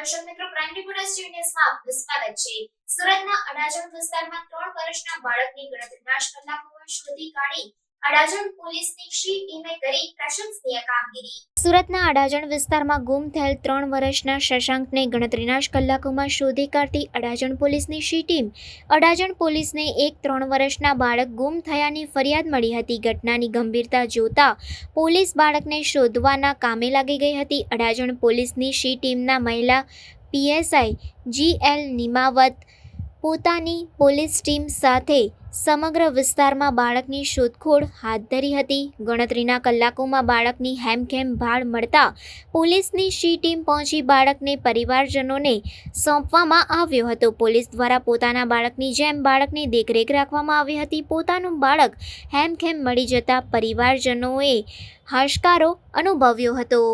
દર્શક મિત્રો prime reporters ન્યૂઝમાં આપનું છે. સુરતના અડાજણ વિસ્તારમાં ત્રણ વર્ષના બાળકની ગણતરીના કલાકોમાં શોધી કાઢી સુરતના અડાજણ વિસ્તારમાં ગુમ થયેલ ત્રણ વર્ષના શશાંકને ગણતરીના કલાકોમાં શોધી કાઢતી અડાજણ પોલીસની શી ટીમ. અડાજણ પોલીસને એક ત્રણ વર્ષના બાળક ગુમ થયાની ફરિયાદ મળી હતી. ઘટનાની ગંભીરતા જોતા પોલીસ બાળકને શોધવાના કામે લાગી ગઈ હતી. અડાજણ પોલીસની શી ટીમના મહિલા પીએસઆઈ જી એલ નિમાવત પોતાની પોલીસ ટીમ સાથે સમગ્ર વિસ્તારમાં બાળકની શોધખોળ હાથ ધરી હતી. ગણતરીના કલાકોમાં બાળકની હેમખેમ ભાળ મળતા પોલીસની શી ટીમ પહોંચી બાળકને પરિવારજનોને સોંપવામાં આવ્યો હતો. પોલીસ દ્વારા પોતાના બાળકની જેમ બાળકની દેખરેખ રાખવામાં આવી હતી. પોતાનું બાળક હેમખેમ મળી જતા પરિવારજનોએ હાશકારો અનુભવ્યો હતો.